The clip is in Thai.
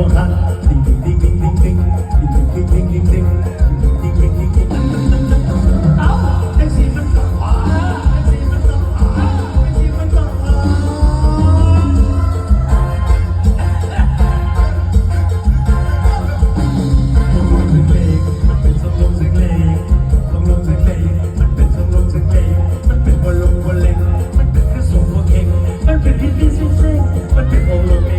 พวกคันดิ้งดิ้งดิ้งดิ้งดิ้งดิ้งดิ้งดิ้งดิ้งดิ้งดิ้งดิ้งดิ้งดิ้งเอ้าไอสีมันตกอะไอสีมันตกอะไอสีมันตกอะมันเป็นเยงเลงนเป็นสมรมเสีงเลงสรงเลงมันเป็นสมรมเสียงเลงมันเป็นบอลลูนบอเล็งมันเป็นกระสุนบอลเข่งมันเป็นดินดินเส้นเส้นมันเป็นโอโลเม